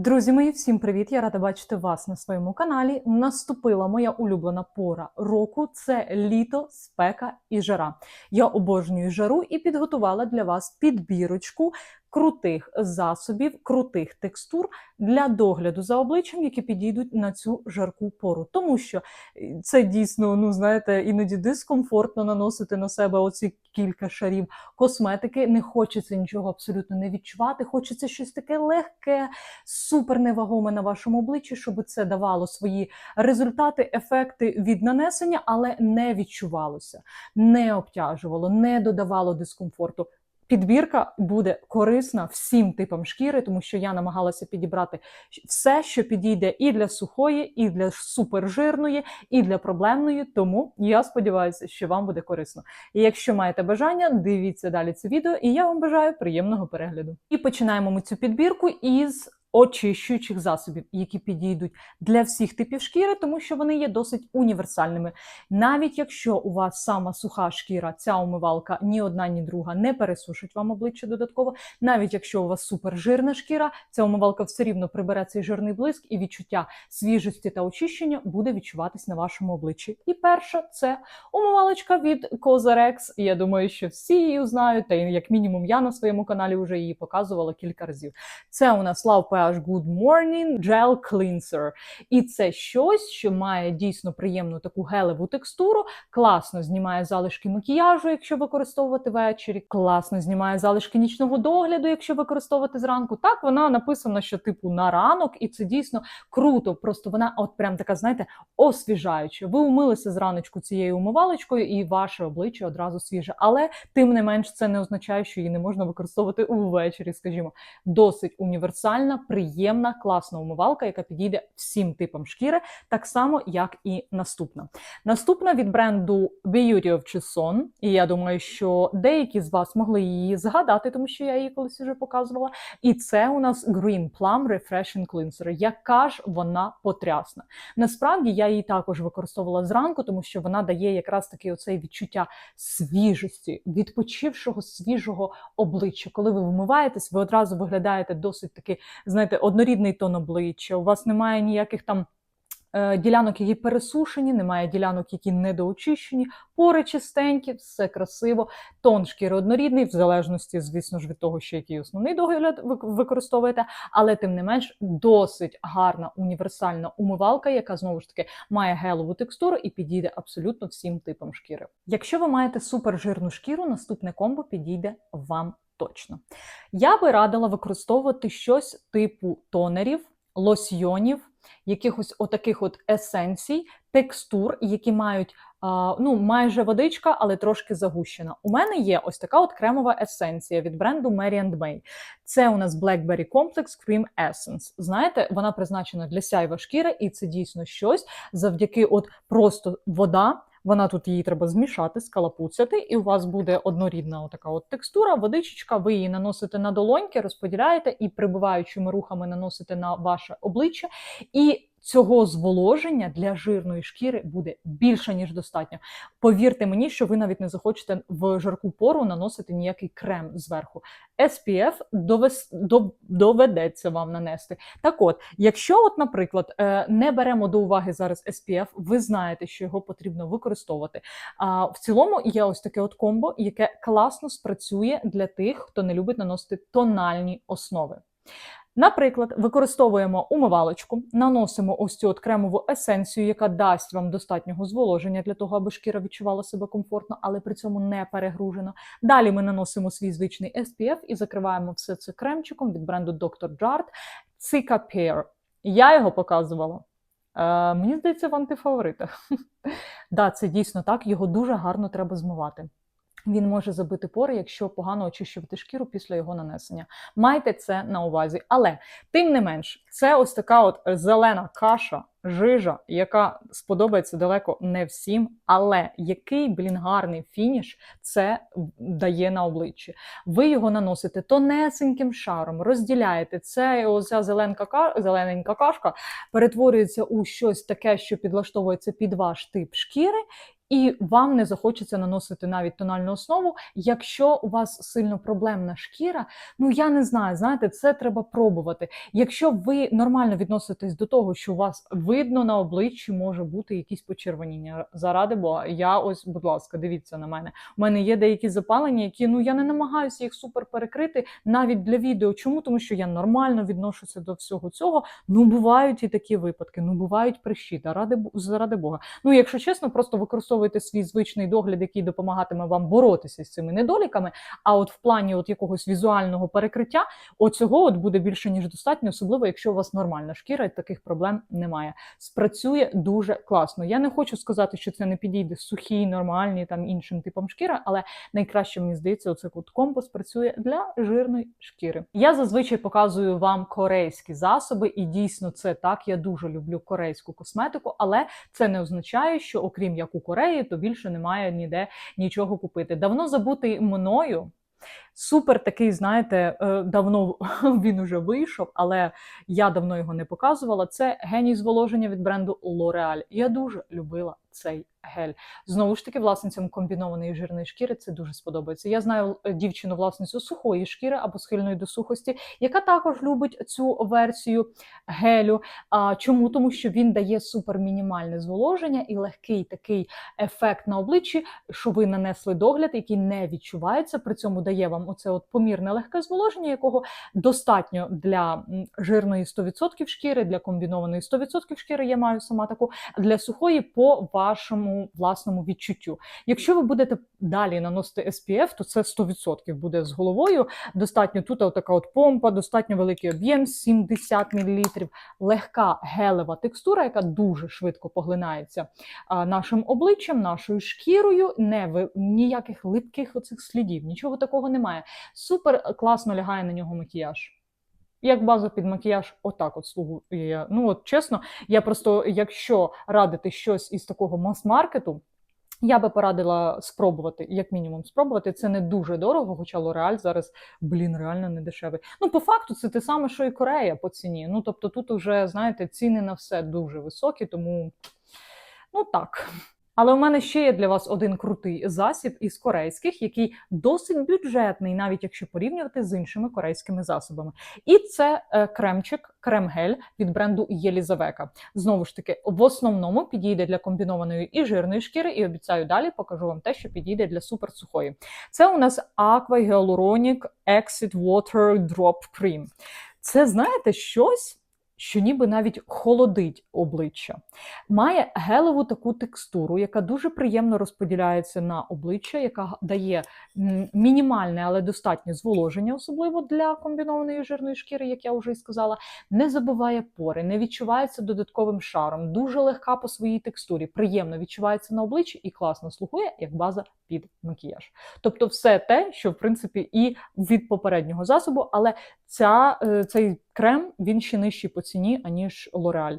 Друзі мої, всім привіт! Я рада бачити вас на своєму каналі. Наступила моя улюблена пора року це літо, спека і жара. Я обожнюю жару і підготувала для вас підбірочку крутих засобів, крутих текстур для догляду за обличчям, які підійдуть на цю жарку пору. Тому що е, це дійсно, ну знаєте, іноді дискомфортно наносити на себе оці кілька шарів косметики. Не хочеться нічого абсолютно не відчувати. Хочеться щось таке легке, супер невагоме на вашому обличчі, щоб це давало свої результати, ефекти від нанесення, але не відчувалося, не обтяжувало, не додавало дискомфорту. Підбірка буде корисна всім типам шкіри, тому що я намагалася підібрати все, що підійде і для сухої, і для супержирної, і для проблемної. Тому я сподіваюся, що вам буде корисно. І якщо маєте бажання, дивіться далі це відео, і я вам бажаю приємного перегляду. І починаємо ми цю підбірку із очищуючих засобів, які підійдуть для всіх типів шкіри, тому що вони є досить універсальними. Навіть якщо у вас сама суха шкіра, ця умивалка ні одна, ні друга не пересушить вам обличчя додатково. Навіть якщо у вас супержирна шкіра, ця умивалка все рівно прибере цей жирний блиск і відчуття свіжості та очищення буде відчуватись на вашому обличчі. І перша це умивалочка від Cosrx. Я думаю, що всі її знають, та як мінімум я на своєму каналі вже її показувала кілька разів. Це у нас Love PH Good Morning Gel Cleanser. І це щось, що має дійсно приємну таку гелеву текстуру, класно знімає залишки макіяжу, якщо використовувати ввечері, класно знімає залишки нічного догляду, якщо використовувати зранку. Так, вона написана, що типу на ранок, і це дійсно круто. Просто вона, от прям така, знаєте, освіжаюча. Ви умилися зраночку цією умивалочкою, і ваше обличчя одразу свіже. Але тим не менш, це не означає, що її не можна використовувати увечері, скажімо. Досить універсальна, приємна, класна умивалка, яка підійде всім типам шкіри, так само, як і наступна. Наступна від бренду Beauty of Chison, і я думаю, що деякі з вас могли її згадати, тому що я її колись вже показувала. І це у нас Green Plum Refreshing Cleanser. Яка ж вона потрясна. Насправді я її також використовувала зранку, тому що вона дає якраз таки оцей відчуття свіжості, відпочившого свіжого обличчя. Коли ви вмиваєтесь, ви одразу виглядаєте досить таки, знаєте, однорідний тон обличчя. У вас немає ніяких там. е, Ділянок, які пересушені, немає ділянок, які недоочищені, пори чистенькі, все красиво, тон шкіри однорідний, в залежності, звісно ж, від того, що який основний догляд ви використовуєте, але тим не менш досить гарна універсальна умивалка, яка знову ж таки має гелову текстуру і підійде абсолютно всім типам шкіри. Якщо ви маєте супержирну шкіру, наступне комбо підійде вам точно. Я би радила використовувати щось типу тонерів, лосьйонів, якихось отаких от есенцій, текстур, які мають ну, майже водичка, але трошки загущена. У мене є ось така от кремова есенція від бренду Mary May. Це у нас Blackberry Complex Cream Essence. Знаєте, вона призначена для сяйва шкіри, і це дійсно щось завдяки от просто вода. Вона тут її треба змішати, скалапуцяти, і у вас буде однорідна така от текстура, водичечка. Ви її наносите на долоньки, розподіляєте і прибиваючими рухами наносите на ваше обличчя. І Цього зволоження для жирної шкіри буде більше ніж достатньо. Повірте мені, що ви навіть не захочете в жарку пору наносити ніякий крем зверху. SPF довес, дов, доведеться вам нанести. Так от, якщо, от, наприклад, е, не беремо до уваги зараз SPF, ви знаєте, що його потрібно використовувати. А в цілому є ось таке от комбо, яке класно спрацює для тих, хто не любить наносити тональні основи. Наприклад, використовуємо умивалочку, наносимо ось цю от кремову есенцію, яка дасть вам достатнього зволоження для того, аби шкіра відчувала себе комфортно, але при цьому не перегружено. Далі ми наносимо свій звичний SPF і закриваємо все це кремчиком від бренду Dr. Jart Cica Pear. Я його показувала. Е, мені здається, в антифаворитах. да, це дійсно так, його дуже гарно треба змивати. Він може забити пори, якщо погано очищувати шкіру після його нанесення. Майте це на увазі. Але тим не менш, це ось така от зелена каша, жижа, яка сподобається далеко не всім. Але який блін гарний фініш це дає на обличчі. Ви його наносите тонесеньким шаром, розділяєте це. Оця зеленка зелененька кашка перетворюється у щось таке, що підлаштовується під ваш тип шкіри. І вам не захочеться наносити навіть тональну основу. Якщо у вас сильно проблемна шкіра, ну я не знаю, знаєте, це треба пробувати. Якщо ви нормально відноситесь до того, що у вас видно на обличчі може бути якісь почервоніння. Заради Бога, я ось, будь ласка, дивіться на мене. У мене є деякі запалення, які ну я не намагаюся їх супер перекрити навіть для відео. Чому? Тому що я нормально відношуся до всього цього. Ну бувають і такі випадки, ну бувають прищі, та ради Бо- заради Бога. Ну, якщо чесно, просто використовуйте свій звичний догляд, який допомагатиме вам боротися з цими недоліками. А от в плані от якогось візуального перекриття, оцього от буде більше ніж достатньо, особливо якщо у вас нормальна шкіра і таких проблем немає. Спрацює дуже класно. Я не хочу сказати, що це не підійде сухій, нормальній там іншим типам шкіри, але найкраще мені здається, оце от компас працює для жирної шкіри. Я зазвичай показую вам корейські засоби, і дійсно це так. Я дуже люблю корейську косметику, але це не означає, що окрім як у Кореї, то більше немає ніде нічого купити. Давно забутий мною. Супер такий, знаєте, е, давно він уже вийшов, але я давно його не показувала. Це геній зволоження від бренду L'Oreal. Я дуже любила цей гель. Знову ж таки, власницям комбінованої жирної шкіри це дуже сподобається. Я знаю е, дівчину власницю сухої шкіри або схильної до сухості, яка також любить цю версію гелю. А чому? Тому що він дає супермінімальне зволоження і легкий такий ефект на обличчі, що ви нанесли догляд, який не відчувається. При цьому дає вам оце от помірне легке зволоження, якого достатньо для жирної 100% шкіри, для комбінованої 100% шкіри. Я маю сама таку для сухої по вашому власному відчуттю. Якщо ви будете далі наносити SPF, то це 100% буде з головою. Достатньо тут така от помпа, достатньо великий об'єм 70 мл, легка гелева текстура, яка дуже швидко поглинається нашим обличчям, нашою шкірою. Не ніяких липких оцих слідів, нічого такого немає. Супер класно лягає на нього макіяж. Як база під макіяж, отак от слугує. Ну от чесно, я просто, якщо радити щось із такого мас-маркету, я би порадила спробувати, як мінімум, спробувати. Це не дуже дорого, хоча L'Oreal зараз, блін, реально не дешевий. Ну, по факту, це те саме, що і Корея по ціні. Ну, тобто, тут вже, знаєте, ціни на все дуже високі, тому ну так. Але у мене ще є для вас один крутий засіб із корейських, який досить бюджетний, навіть якщо порівнювати з іншими корейськими засобами. І це е, кремчик, крем-гель від бренду Єлізавека. Знову ж таки, в основному підійде для комбінованої і жирної шкіри, і обіцяю далі покажу вам те, що підійде для суперсухої. Це у нас Aqua Hyaluronic Exit Water Drop Cream. Це, знаєте, щось. Що ніби навіть холодить обличчя, має гелеву таку текстуру, яка дуже приємно розподіляється на обличчя, яка дає мінімальне, але достатнє зволоження, особливо для комбінованої жирної шкіри, як я вже і сказала, не забиває пори, не відчувається додатковим шаром, дуже легка по своїй текстурі, приємно відчувається на обличчі і класно слугує як база під макіяж. Тобто, все те, що в принципі і від попереднього засобу, але ця, е, цей крем він ще нижчий по ціні, аніж L'Oreal.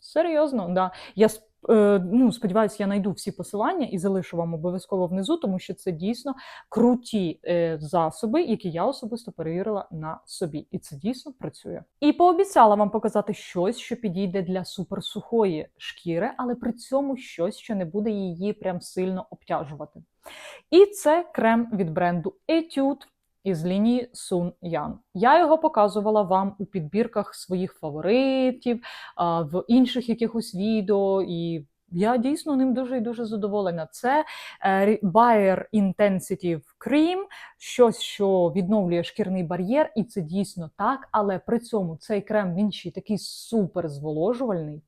Серйозно, да. Я е, ну, сподіваюся, я знайду всі посилання і залишу вам обов'язково внизу, тому що це дійсно круті е, засоби, які я особисто перевірила на собі. І це дійсно працює. І пообіцяла вам показати щось, що підійде для суперсухої шкіри, але при цьому щось, що не буде її прям сильно обтяжувати. І це крем від бренду Etude із лінії Sun Yan. Я його показувала вам у підбірках своїх фаворитів, в інших якихось відео, і я дійсно ним дуже і дуже задоволена. Це е, Bayer Intensitive Cream, щось, що відновлює шкірний бар'єр, і це дійсно так, але при цьому цей крем він ще такий супер зволожувальний.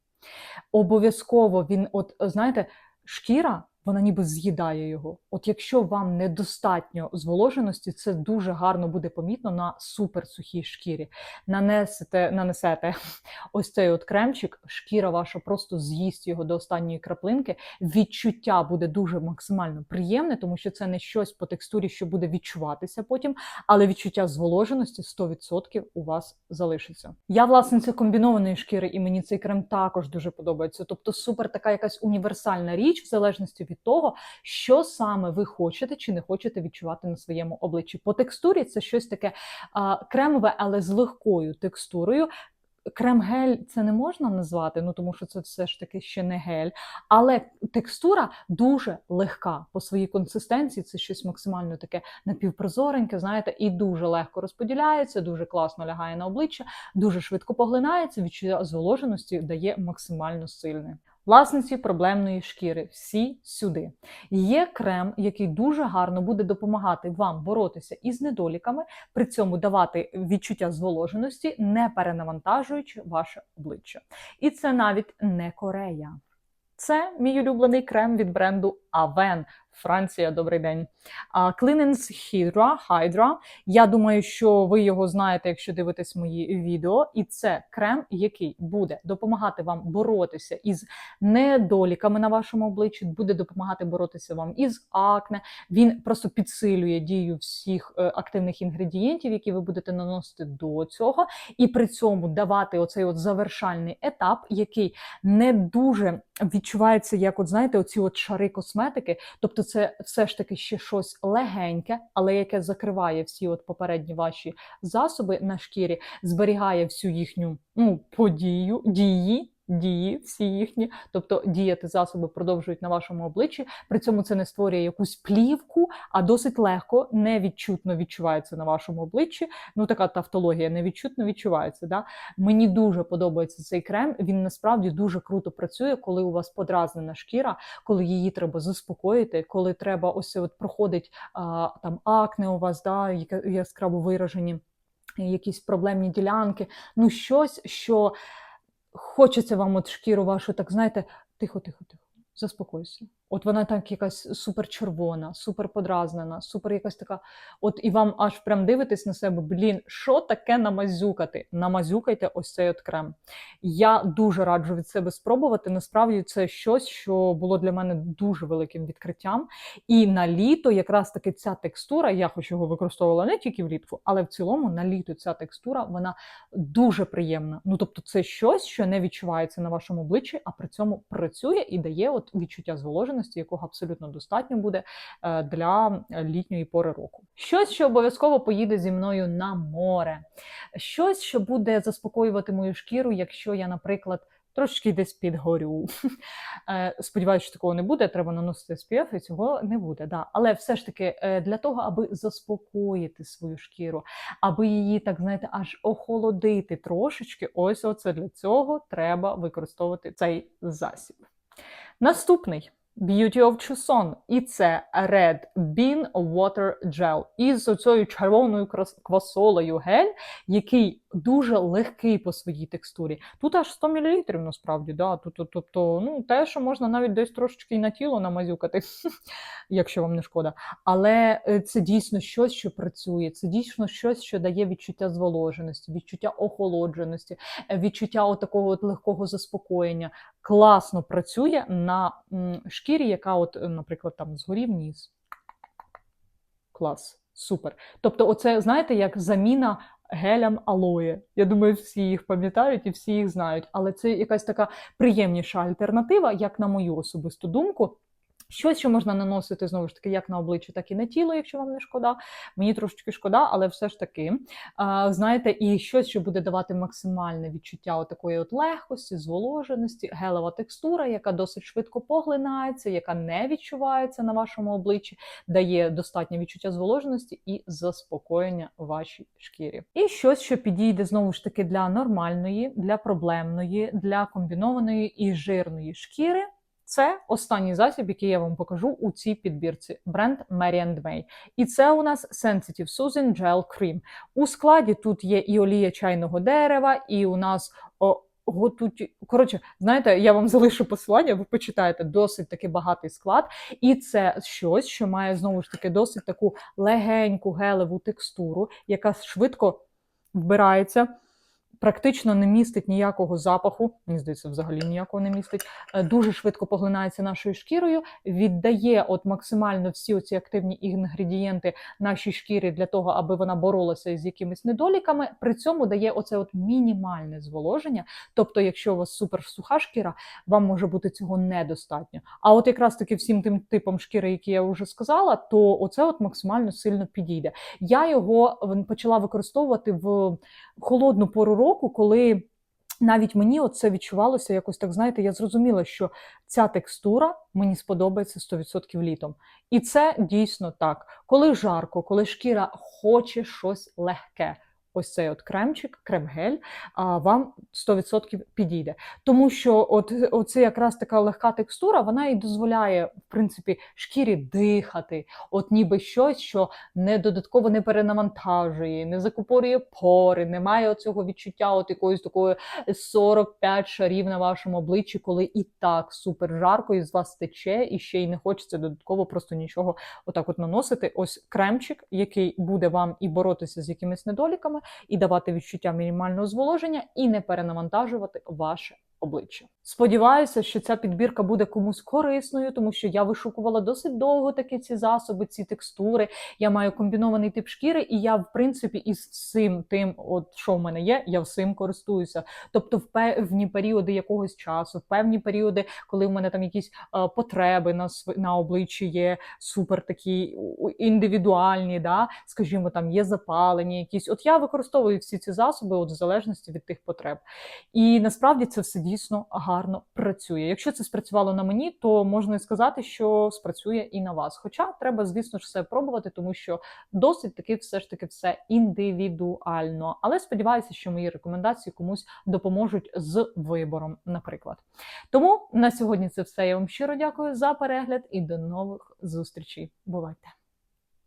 Обов'язково він, от знаєте, шкіра. Вона ніби з'їдає його. От якщо вам недостатньо зволоженості, це дуже гарно буде помітно на суперсухій шкірі. Нанесете, нанесете ось цей от кремчик, шкіра ваша просто з'їсть його до останньої краплинки. Відчуття буде дуже максимально приємне, тому що це не щось по текстурі, що буде відчуватися потім, але відчуття зволоженості 100% у вас залишиться. Я власниця комбінованої шкіри, і мені цей крем також дуже подобається. Тобто, супер така якась універсальна річ, в залежності від того, що саме ви хочете чи не хочете відчувати на своєму обличчі. По текстурі це щось таке а, кремове, але з легкою текстурою. крем-гель це не можна назвати, ну тому що це все ж таки ще не гель. Але текстура дуже легка по своїй консистенції. Це щось максимально таке напівпрозореньке, знаєте, і дуже легко розподіляється, дуже класно лягає на обличчя, дуже швидко поглинається. Відчуття зволоженості дає максимально сильне. Власниці проблемної шкіри, всі сюди. Є крем, який дуже гарно буде допомагати вам боротися із недоліками, при цьому давати відчуття зволоженості, не перенавантажуючи ваше обличчя. І це навіть не Корея. Це мій улюблений крем від бренду Aven. Франція, добрий день. Cleanens Hydra, Hydra. Я думаю, що ви його знаєте, якщо дивитесь мої відео. І це крем, який буде допомагати вам боротися із недоліками на вашому обличчі, буде допомагати боротися вам із акне. Він просто підсилює дію всіх е, активних інгредієнтів, які ви будете наносити до цього, і при цьому давати оцей от завершальний етап, який не дуже відчувається, як, от знаєте, оці от шари косметики. Тобто, це все ж таки ще щось легеньке, але яке закриває всі от попередні ваші засоби на шкірі, зберігає всю їхню ну, подію, дії. Дії всі їхні, тобто діяти засоби продовжують на вашому обличчі. При цьому це не створює якусь плівку, а досить легко, невідчутно відчувається на вашому обличчі. Ну така тавтологія невідчутно відчувається. Да? Мені дуже подобається цей крем. Він насправді дуже круто працює, коли у вас подразнена шкіра, коли її треба заспокоїти, коли треба ось от проходить а, там акне у вас, да, яскраво виражені якісь проблемні ділянки. Ну щось, що хочеться вам от шкіру вашу, так знаєте, тихо, тихо, тихо, заспокойся. От вона так якась супер червона, супер якась така. От і вам аж прям дивитесь на себе, блін, що таке намазюкати? Намазюкайте ось цей от крем. Я дуже раджу від себе спробувати. Насправді це щось, що було для мене дуже великим відкриттям. І на літо якраз таки ця текстура, я хоч його використовувала не тільки влітку, але в цілому на літо ця текстура вона дуже приємна. Ну тобто, це щось, що не відчувається на вашому обличчі, а при цьому працює і дає от відчуття зволоженості вологості, якого абсолютно достатньо буде е, для літньої пори року. Щось, що обов'язково поїде зі мною на море, щось, що буде заспокоювати мою шкіру, якщо я, наприклад. Трошки десь підгорю. Е, сподіваюся, що такого не буде. Треба наносити SPF, і цього не буде. Да. Але все ж таки, е, для того, аби заспокоїти свою шкіру, аби її, так знаєте, аж охолодити трошечки, ось оце для цього треба використовувати цей засіб. Наступний Beauty of Chuson. І це Red Bean Water Gel. Із оцею червоною квасолею гель, який дуже легкий по своїй текстурі. Тут аж 100 мл насправді. да, тут, Тобто, ну, те, що можна навіть десь трошечки і на тіло намазюкати, якщо вам не шкода. Але е, це дійсно щось, що працює, це дійсно щось, що дає відчуття зволоженості, відчуття охолодженості, е, відчуття такого от легкого заспокоєння. Класно працює на шкірі, яка, от, наприклад, там згорів ніс. Клас, супер. Тобто, оце, знаєте, як заміна гелям алоє. Я думаю, всі їх пам'ятають і всі їх знають. Але це якась така приємніша альтернатива, як на мою особисту думку. Щось, що можна наносити знову ж таки, як на обличчя, так і на тіло, якщо вам не шкода. Мені трошечки шкода, але все ж таки, знаєте, і щось, що буде давати максимальне відчуття такої от легкості, зволоженості, гелева текстура, яка досить швидко поглинається, яка не відчувається на вашому обличчі, дає достатнє відчуття зволоженості і заспокоєння вашій шкірі. І щось, що підійде знову ж таки для нормальної, для проблемної, для комбінованої і жирної шкіри. Це останній засіб, який я вам покажу у цій підбірці. Бренд Mary May. І це у нас Sensitive Soothing Gel Cream. У складі тут є і олія чайного дерева, і у нас о, готуть. Коротше, знаєте, я вам залишу посилання, ви почитаєте досить таки багатий склад. І це щось, що має знову ж таки досить таку легеньку гелеву текстуру, яка швидко вбирається практично не містить ніякого запаху, мені здається, взагалі ніякого не містить. Е, дуже швидко поглинається нашою шкірою, віддає от максимально всі оці активні інгредієнти нашій шкірі для того, аби вона боролася із якимись недоліками. При цьому дає оце от мінімальне зволоження. Тобто, якщо у вас супер суха шкіра, вам може бути цього недостатньо. А от якраз таки всім тим типом шкіри, які я вже сказала, то оце от максимально сильно підійде. Я його почала використовувати в холодну пору року коли навіть мені от це відчувалося якось так, знаєте, я зрозуміла, що ця текстура мені сподобається 100% літом. І це дійсно так. Коли жарко, коли шкіра хоче щось легке. Ось цей от кремчик, крем-гель, вам 100% підійде. Тому що от, оце якраз така легка текстура, вона і дозволяє, в принципі, шкірі дихати, от ніби щось, що не додатково не перенавантажує, не закупорює пори, немає оцього відчуття от якоїсь такої 45 шарів на вашому обличчі, коли і так супер жарко і з вас тече, і ще й не хочеться додатково просто нічого отак от наносити. Ось кремчик, який буде вам і боротися з якимись недоліками, і давати відчуття мінімального зволоження, і не перенавантажувати ваше обличчя. Сподіваюся, що ця підбірка буде комусь корисною, тому що я вишукувала досить довго такі ці засоби, ці текстури. Я маю комбінований тип шкіри, і я, в принципі, із всім тим, от що в мене є, я всім користуюся. Тобто, в певні періоди якогось часу, в певні періоди, коли в мене там якісь е, потреби на на обличчі є супер такі індивідуальні, да, скажімо, там є запалення, якісь. От я використовую всі ці засоби, от в залежності від тих потреб. І насправді це все дійсно гарно працює. Якщо це спрацювало на мені, то можна і сказати, що спрацює і на вас. Хоча треба, звісно ж, все пробувати, тому що досить таки все ж таки все індивідуально. Але сподіваюся, що мої рекомендації комусь допоможуть з вибором, наприклад. Тому на сьогодні це все. Я вам щиро дякую за перегляд і до нових зустрічей. Бувайте!